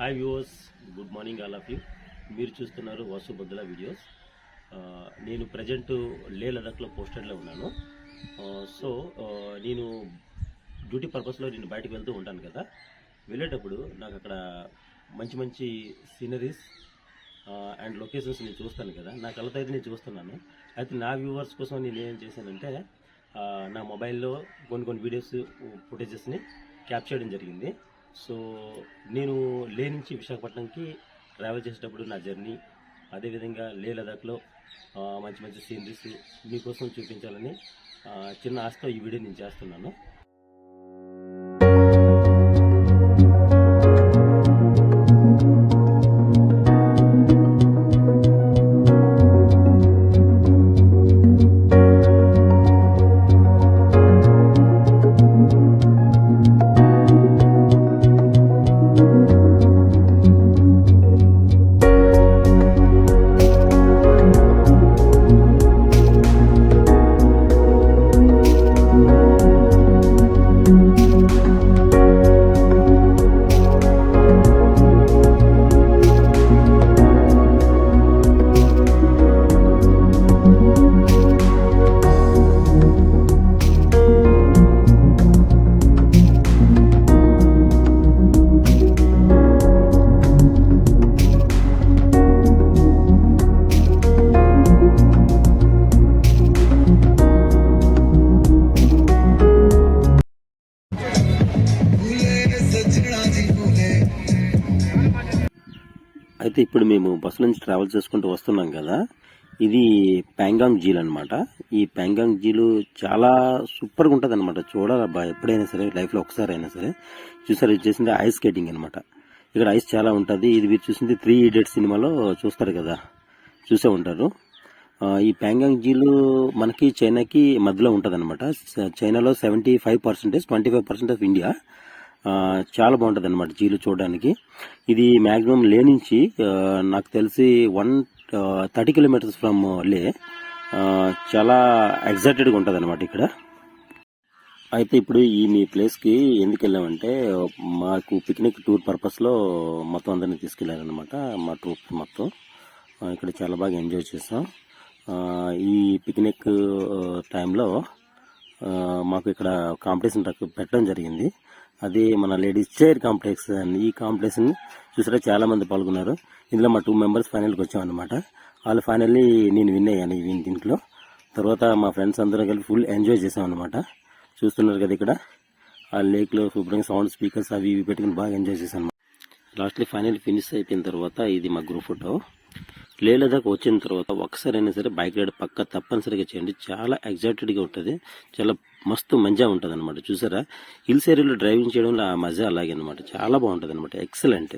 Hi viewers good morning all of you మీరు చూస్తున్నారు Vasu Boddula videos నేను ప్రజెంట్ లే లడఖ్లో పోస్టెడ్లో ఉన్నాను. సో నేను డ్యూటీ పర్పస్లో నేను బయటకు వెళ్తూ ఉంటాను కదా. వెళ్ళేటప్పుడు నాకు అక్కడ మంచి మంచి సీనరీస్ అండ్ లొకేషన్స్ నేను చూస్తాను కదా. నా కళ్ళతో అయితే నేను చూస్తున్నాను. అయితే నా వ్యూవర్స్ కోసం నేను ఏం చేశానంటే నా మొబైల్లో కొన్ని కొన్ని వీడియోస్ ఫుటేజెస్ని క్యాప్ చేయడం జరిగింది. సో నేను లే నుంచి విశాఖపట్నంకి ట్రావెల్ చేసేటప్పుడు నా జర్నీ అదేవిధంగా లే లదాఖ్లో మంచి మంచి సీనరీస్ మీకోసం చూపించాలని చిన్న ఆశతో ఈ వీడియో నేను చేస్తున్నాను. అయితే ఇప్పుడు మేము బస్సు నుంచి ట్రావెల్ చేసుకుంటూ వస్తున్నాం కదా ఇది ప్యాంగాంగ్ జీల్ అనమాట ఈ ప్యాంగాంగ్ జీలు చాలా సూపర్గా ఉంటుంది అనమాట చూడాలబ్బా ఎప్పుడైనా సరే లైఫ్లో ఒకసారి అయినా సరే. చూసారు ఇది చేసింది ఐస్ స్కేటింగ్ అనమాట ఇక్కడ ఐస్ చాలా ఉంటుంది. ఇది మీరు చూసింది త్రీ ఇడియట్ సినిమాలో చూస్తారు కదా చూసే ఉంటారు. ఈ ప్యాంగాంగ్ జీలు మనకి చైనాకి మధ్యలో ఉంటుంది అనమాట చైనాలో seventy five percentage twenty five percent of India చాలా బాగుంటుంది అనమాట జీలు చూడడానికి. ఇది మ్యాక్సిమం లే నుంచి నాకు తెలిసి వన్ థర్టీ కిలోమీటర్స్ ఫ్రమ్ లే. చాలా ఎగ్జైటెడ్గా ఉంటుంది అనమాట ఇక్కడ. అయితే ఇప్పుడు ఈ మీ ప్లేస్కి ఎందుకు వెళ్ళామంటే మాకు పిక్నిక్ టూర్ పర్పస్లో మొత్తం అందరినీ తీసుకెళ్ళారనమాట మా ట్రూప్ మొత్తం. ఇక్కడ చాలా బాగా ఎంజాయ్ చేసాం. ఈ పిక్నిక్ టైంలో మాకు ఇక్కడ కాంపిటీషన్ పెట్టడం జరిగింది. అది మన లేడీస్ చైర్ కాంప్లెక్స్ అని ఈ కాంప్లెక్స్ని చూసారా చాలామంది పాల్గొన్నారు. ఇందులో మా టూ మెంబర్స్ ఫైనల్కి వచ్చామన్నమాట. వాళ్ళు ఫైనల్లీ నేను విన్ అయ్యాను ఈ దీంట్లో. తర్వాత మా ఫ్రెండ్స్ అందరం కలిపి ఫుల్ ఎంజాయ్ చేసాం అనమాట చూస్తున్నారు కదా ఇక్కడ. ఆ లేక్లో శుభ్రంగా సౌండ్ స్పీకర్స్ అవి ఇవి పెట్టుకుని బాగా ఎంజాయ్ చేశాను లాస్ట్లీ ఫైనల్ ఫినిష్ అయిపోయిన తర్వాత ఇది మా గ్రూప్ ఫోటో లే లదాఖ్ వచ్చిన తర్వాత ఒకసారి అయినా సరే బైక్ రైడ్ పక్క తప్పనిసరిగా చేయండి. చాలా ఎగ్జైటెడ్గా ఉంటుంది. చాలా మస్తు మంచిగా ఉంటుంది అనమాట చూసారా? హిల్స్ ఏరియాలో డ్రైవింగ్ చేయడంలో ఆ మజా అలాగే అనమాట చాలా బాగుంటుంది అనమాట ఎక్సలెంట్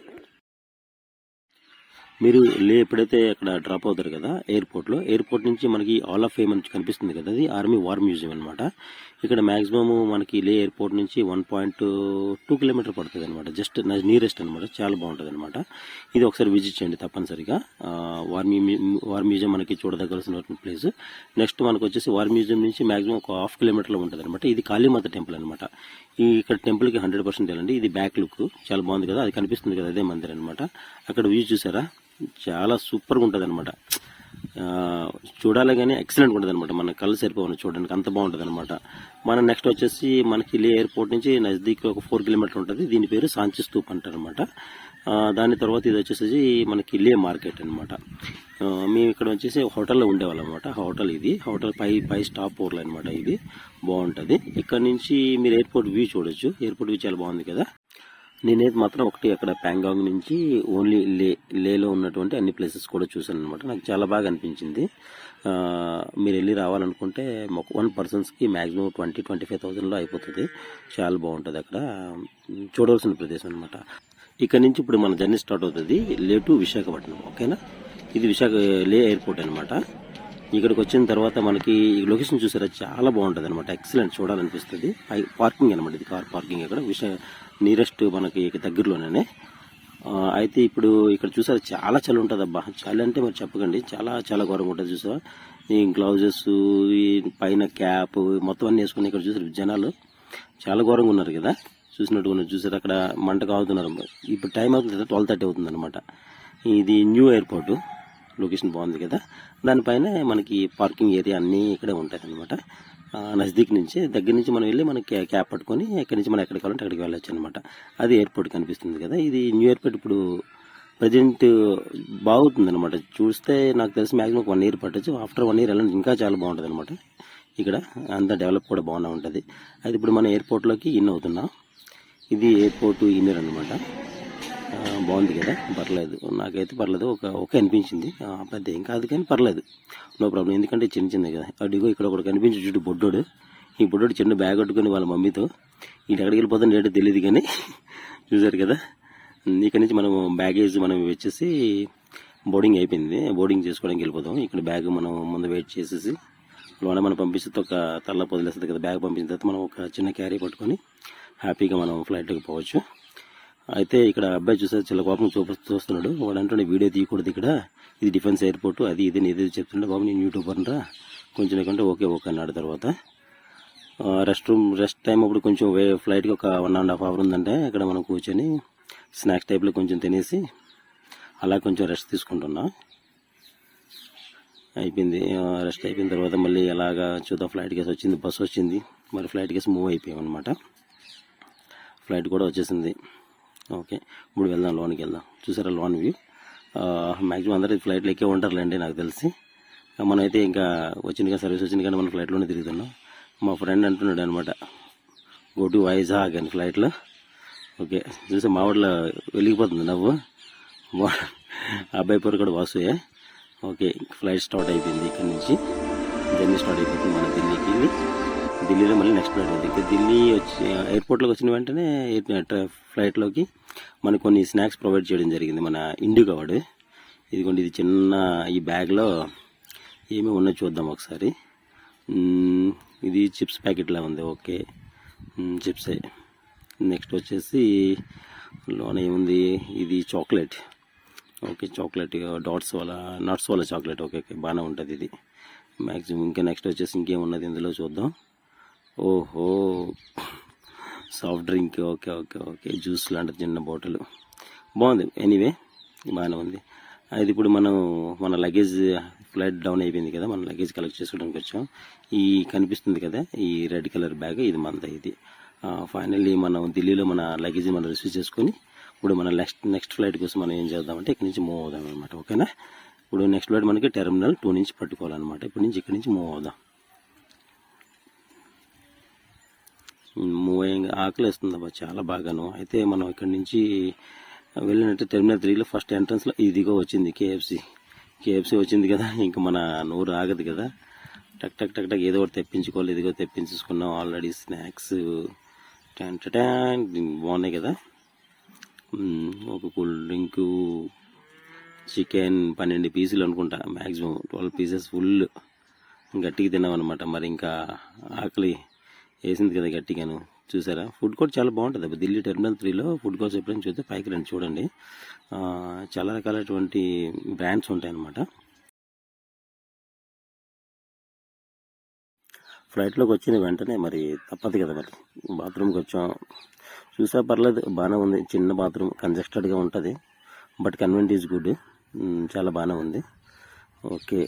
మీరు లే ఎప్పుడైతే అక్కడ డ్రాప్ అవుతారు కదా ఎయిర్పోర్ట్లో ఎయిర్పోర్ట్ నుంచి మనకి ఆల్ ఆఫ్ ఫేమ్ అని కనిపిస్తుంది కదా అది ఆర్మీ వార్ మ్యూజియం అనమాట ఇక్కడ మ్యాక్సిమమ్ మనకి లే ఎయిర్పోర్ట్ నుంచి వన్ పాయింట్ టూ కిలోమీటర్ పడుతుంది అనమాట జస్ట్ నియరెస్ట్ అనమాట చాలా బాగుంటుంది అనమాట ఇది ఒకసారి విజిట్ చేయండి తప్పనిసరిగా. వార్ మ్యూ వార్ మ్యూజియం మనకి చూడదగలసినటువంటి ప్లేస్ నెక్స్ట్ మనకు వచ్చేసి వార్ మ్యూజియం నుంచి మ్యాక్సిమం ఒక హాఫ్ కిలోమీటర్లో ఉంటుంది అనమాట ఇది కాళీమాత టెంపుల్ అనమాట ఈ ఇక్కడ టెంపుల్కి హండ్రెడ్ పర్సెంట్ వెళ్ళండి. ఇది బ్యాక్ లుక్ చాలా బాగుంది కదా. అది కనిపిస్తుంది కదా. అదే మందిర్ అనమాట అక్కడ వ్యూ చూసారా? చాలా సూపర్గా ఉంటుంది అనమాట చూడాలి కానీ ఎక్సలెంట్ ఉంటుంది అనమాట మన కళ్ళు సరిపోవాలి చూడడానికి అంత బాగుంటుంది అనమాట మన నెక్స్ట్ వచ్చేసి మనకి లే ఎయిర్పోర్ట్ నుంచి నజదీక్ ఒక ఫోర్ కిలోమీటర్ ఉంటుంది. దీని పేరు సాంచి స్తూప్ అంటారనమాట దాని తర్వాత ఇది వచ్చేసి మనకి లే మార్కెట్ అనమాట మేము ఇక్కడ వచ్చేసి హోటల్లో ఉండేవాళ్ళం అనమాట హోటల్ ఇది. హోటల్ పై పై స్టాప్ హోటల్ అనమాట ఇది. బాగుంటుంది. ఇక్కడ నుంచి మీరు ఎయిర్పోర్ట్ వ్యూ చూడొచ్చు. ఎయిర్పోర్ట్ వ్యూ చాలా బాగుంది కదా. నేనైతే మాత్రం ఒకటి అక్కడ ప్యాంగాంగ్ నుంచి ఓన్లీ లే లేలో ఉన్నటువంటి అన్ని ప్లేసెస్ కూడా చూశాను అనమాట నాకు చాలా బాగా అనిపించింది. మీరు వెళ్ళి రావాలనుకుంటే వన్ పర్సన్స్కి మ్యాక్సిమం ట్వంటీ ట్వంటీ ఫైవ్ థౌసండ్లో అయిపోతుంది. చాలా బాగుంటుంది అక్కడ. చూడవలసిన ప్రదేశం అనమాట ఇక్కడ నుంచి ఇప్పుడు మన జర్నీ స్టార్ట్ అవుతుంది లే టు విశాఖపట్నం. ఓకేనా? ఇది విశాఖ లే ఎయిర్పోర్ట్ అనమాట ఇక్కడికి వచ్చిన తర్వాత మనకి ఈ లొకేషన్ చూసారా? చాలా బాగుంటుంది అనమాట ఎక్సలెంట్ చూడాలనిపిస్తుంది. పై- పార్కింగ్ అనమాట ఇది. కార్ పార్కింగ్ ఇక్కడ. విష నియరెస్ట్ మనకి ఇక్కడ దగ్గరలోనే అయితే ఇప్పుడు ఇక్కడ చూసారా? చాలా చలి ఉంటుంది అబ్బా చలి అంటే మరి చెప్పకండి. చాలా చాలా ఘోరంగా ఉంటుంది చూసారా ఈ గ్లౌజెస్ ఈ పైన క్యాప్ మొత్తం అన్ని వేసుకుని ఇక్కడ చూసారు? జనాలు చాలా ఘోరంగా ఉన్నారు కదా. చూసినట్టుగా చూసారు? అక్కడ మంట కావుతున్నారు ఇప్పుడు టైం అవుతుంది కదా. ట్వెల్వ్ థర్టీ అవుతుంది అనమాట ఇది న్యూ ఎయిర్పోర్టు. లొకేషన్ బాగుంది కదా. దానిపైన మనకి పార్కింగ్ ఏరియా అన్నీ ఇక్కడే ఉంటాయి అనమాట నజదీక్ నుంచి దగ్గర నుంచి మనం వెళ్ళి మనకి క్యాబ్ పట్టుకొని ఎక్కడి నుంచి మనం ఎక్కడికి కావాలంటే అక్కడికి వెళ్ళొచ్చు అనమాట అది ఎయిర్పోర్ట్ కనిపిస్తుంది కదా. ఇది న్యూ ఎయిర్పోర్ట్ ఇప్పుడు ప్రజెంట్ బాగుతుంది అనమాట చూస్తే నాకు తెలిసి మ్యాక్సిమం వన్ ఇయర్ పట్టచ్చు. ఆఫ్టర్ వన్ ఇయర్ వెళ్ళండి ఇంకా చాలా బాగుంటుంది అనమాట ఇక్కడ. అంత డెవలప్ కూడా బాగానే ఉంటుంది. అయితే ఇప్పుడు మనం ఎయిర్పోర్ట్లోకి ఇన్ అవుతున్నాం. ఇది ఎయిర్పోర్ట్ ఇన్నర్ అనమాట బాగుంది కదా? పర్లేదు. నాకైతే పర్లేదు. ఒక ఒక అనిపించింది. పెద్ద ఏం కాదు కానీ పర్లేదు. No problem. ఎందుకంటే చిన్న చిన్నది కదా. అడిగో ఇక్కడ ఒకటి కనిపించి చుట్టూ బొడ్డోడు. ఈ బొడ్డోడు చిన్న బ్యాగ్ కట్టుకొని వాళ్ళ మమ్మీతో. ఇటు ఎక్కడికి వెళ్ళిపోతాను ఏంటో తెలియదు కానీ చూసారు కదా? ఇక్కడ నుంచి మనం బ్యాగేజ్ మనం వచ్చేసి బోర్డింగ్ అయిపోయింది. బోర్డింగ్ చేసుకోవడానికి వెళ్ళిపోతాం ఇక్కడ బ్యాగ్ మనం ముందు వెయిట్ చేసేసి లోన మనం పంపిస్తే ఒక తల్ల పొదిలేస్తుంది కదా బ్యాగ్ పంపించిన తర్వాత మనం ఒక చిన్న క్యారీ పట్టుకొని హ్యాపీగా మనం ఫ్లైట్కి పోవచ్చు. అయితే ఇక్కడ అబ్బాయి చూసారు చిల్ల కోపం చూపు చూస్తున్నాడు. వాడు అంటుండే వీడియో తీయకూడదు ఇక్కడ. ఇది డిఫెన్స్ ఎయిర్పోర్ట్. అది ఇది ఇది చెప్తుండే బాబు నేను యూట్యూబర్నరా. కొంచెం నాకంటే ఓకే ఓకే అన్నాడు తర్వాత. రెస్ట్ రూమ్ రెస్ట్ టైం అప్పుడు కొంచెం వే ఫ్లైట్కి ఒక వన్ అండ్ హాఫ్ అవర్ ఉందంటే ఇక్కడ మనం కూర్చొని స్నాక్స్ టైప్లో కొంచెం తినేసి అలా కొంచెం రెస్ట్ తీసుకుంటున్నా. అయిపోయింది. రెస్ట్ అయిపోయిన తర్వాత మళ్ళీ అలాగా చూద్దాం. ఫ్లైట్ కేసు వచ్చింది బస్సు వచ్చింది. మరి ఫ్లైట్ కేసు మూవ్ అయిపోయాం అనమాట ఫ్లైట్ కూడా వచ్చేసింది. ఓకే. ఇప్పుడు వెళ్దాం లోన్కి వెళ్దాం. చూసారా లోన్ వ్యూ? మ్యాక్సిమం అందరూ ఫ్లైట్లో ఎక్కే ఉంటారులేండి నాకు తెలిసి. మనమైతే ఇంకా వచ్చింది కానీ సర్వీస్ వచ్చింది కానీ మనం ఫ్లైట్లోనే తిరుగుతున్నాం. మా ఫ్రెండ్ అంటున్నాడు అనమాట గో టు వైజాగ్ అని ఫ్లైట్లో. ఓకే. చూసా మా ఊళ్ళో వెలిగిపోతుంది నవ్వు. అబ్బాయి పేరు కూడా వాసుయే. ఓకే. ఫ్లైట్ స్టార్ట్ అయిపోయింది ఇక్కడ నుంచి. జర్నీ స్టార్ట్ అయిపోతుంది మన ఢిల్లీకి. వెళ్ళి ఢిల్లీలో మళ్ళీ నెక్స్ట్ ఫ్లైట్ ఉంది. ఇంకా ఢిల్లీ వచ్చి ఎయిర్పోర్ట్లోకి వచ్చిన వెంటనే ఫ్లైట్లోకి మనకు కొన్ని స్నాక్స్ ప్రొవైడ్ చేయడం జరిగింది. మన ఇండిగో వాడు. ఇదిగోండి ఇది చిన్న ఈ బ్యాగ్లో ఏమేమి ఉన్నో చూద్దాం ఒకసారి. ఇది చిప్స్ ప్యాకెట్లా ఉంది. ఓకే. చిప్సే నెక్స్ట్ వచ్చేసి లోన ఏముంది ఇది చాక్లెట్ ఓకే చాక్లెట్ డాట్స్ వల్ల నట్స్ వల్ల చాక్లెట్ ఓకే ఓకే బాగానే ఉంటుంది ఇది. మ్యాక్సిమం ఇంకా నెక్స్ట్ వచ్చేసి ఇంకేమున్నది ఇందులో చూద్దాం. ఓహో. Soft drink okay okay okay. Juice లాంటి చిన్న బాటిల్. బాగుంది. ఎనీవే బాగానే ఉంది. అది ఇప్పుడు మనం మన లగేజ్ ఫ్లైట్ డౌన్ అయిపోయింది కదా మన లగేజ్ కలెక్ట్ చేసుకోవడానికి వచ్చాం. ఈ కనిపిస్తుంది కదా ఈ రెడ్ కలర్ బ్యాగ్ ఇది మనది ఇది. ఫైనల్లీ మనం ఢిల్లీలో మన లగేజ్ మనం రిసీవ్ చేసుకొని ఇప్పుడు మన నెక్స్ట్ నెక్స్ట్ ఫ్లైట్ కోసం మనం ఏం చేద్దామంటే ఇక్కడ నుంచి మూవ్ అవుదాం అనమాట ఓకేనా? ఇప్పుడు నెక్స్ట్ ఫ్లైట్ మనకి టెర్మినల్ టూ నుంచి పట్టుకోవాలన్నమాట ఇప్పుడు నుంచి ఇక్కడి నుంచి మూవ్ అవుదాం. మూవ్ ఆకలి వేస్తుంది అబ్బా చాలా బాగాను. అయితే మనం ఇక్కడ నుంచి వెళ్ళినట్టు టెర్మినల్ త్రీలో ఫస్ట్ ఎంట్రన్స్లో ఇదిగో వచ్చింది కేఎఫ్సి. కేఎఫ్సి వచ్చింది కదా ఇంకా మన నోరు ఆగదు కదా. టక్ టక్ టక్ టక్ ఏదో ఒకటి తెప్పించుకోవాలి ఇదిగో తెప్పించుకున్నాం ఆల్రెడీ స్నాక్స్ టెన్ టెన్ బాగున్నాయి కదా. ఒక కూల్ డ్రింకు చికెన్ పన్నెండు పీసులు అనుకుంటా మ్యాక్సిమం ట్వెల్వ్ పీసెస్ ఫుల్. గట్టిగా తిన్నాం అనమాట మరి ఇంకా ఆకలి వేసింది కదా గట్టిగాను. చూసారా? ఫుడ్ కోర్ట్ చాలా బాగుంటుంది. ఢిల్లీ టెర్మినల్ త్రీలో ఫుడ్ కోర్ట్స్ ఎప్పుడైనా చూస్తే పైకి రండి చూడండి. చాలా రకాలైనటువంటి బ్రాండ్స్ ఉంటాయన్నమాట. ఫ్లైట్లోకి వచ్చిన వెంటనే మరి తప్పదు కదా మరి. బాత్రూమ్కి వచ్చాం. చూసా పర్లేదు బాగానే ఉంది. చిన్న బాత్రూమ్ కంజెస్టెడ్గా ఉంటుంది. బట్ కన్వెంట్ ఈజ్ గుడ్ చాలా బాగానే ఉంది. ఓకే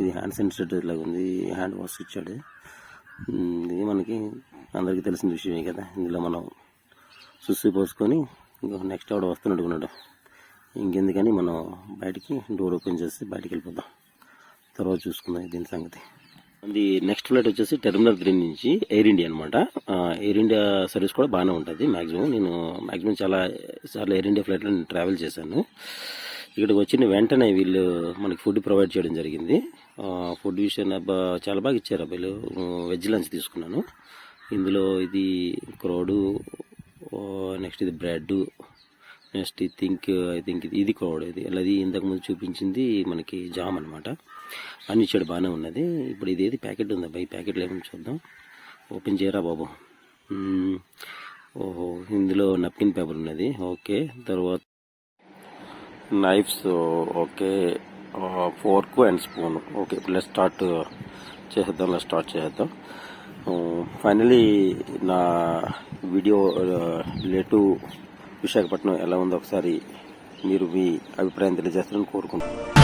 ఇది హ్యాండ్ సెన్సిటైజర్ లాగా ఉంది. హ్యాండ్ వాష్ ఇచ్చాడు. ఇది మనకి అందరికీ తెలిసిన విషయమే కదా. ఇందులో మనం సుస్సు పోసుకొని ఇంకో నెక్స్ట్ ఆవిడ వస్తున్నాడు అనుకున్నాడు ఇంకెందుకని మనం బయటికి డోర్ ఓపెన్ చేసి బయటికి వెళ్ళిపోదాం. తర్వాత చూసుకుందాం దీని సంగతి. అది నెక్స్ట్ ఫ్లైట్ వచ్చేసి టెర్మినల్ త్రీ నుంచి ఎయిర్ ఇండియా అనమాట ఎయిర్ ఇండియా సర్వీస్ కూడా బాగానే ఉంటుంది మ్యాక్సిమం నేను మ్యాక్సిమం చాలా సార్లు ఎయిర్ ఇండియా ఫ్లైట్లో నేను ట్రావెల్ చేశాను. ఇక్కడికి వచ్చిన వెంటనే వీళ్ళు మనకి ఫుడ్ ప్రొవైడ్ చేయడం జరిగింది. ఫుడ్ విషయం చాలా బాగా ఇచ్చారు అబ్బాయిలు. వెజ్ లంచ్ తీసుకున్నాను. ఇందులో ఇది క్రోడు నెక్స్ట్ ఇది బ్రెడ్ నెక్స్ట్ ఇది థింక్ ఐ థింక్ ఇది ఇది క్రౌడ్ ఇది. అది ఇంతకుముందు చూపించింది మనకి జామ్ అనమాట అన్ని ఇచ్చాడు బాగానే ఉన్నది. ఇప్పుడు ఇది ఏది? ప్యాకెట్ ఉంది అబ్బాయి. ప్యాకెట్లో ఏమో చూద్దాం. ఓపెన్ చేయరా బాబు? ఓహో ఇందులో నప్కిన్ పేపర్ ఉన్నది. ఓకే తర్వాత knives okay. Fork and spoon okay ఇప్పుడు స్టార్ట్ చేసేద్దాం స్టార్ట్ చేద్దాం ఫైనలీ నా వీడియో రిలేటివ్ విశాఖపట్నం ఎలా ఉందో ఒకసారి మీరు మీ అభిప్రాయం తెలియజేస్తారని కోరుకుంటున్నాను.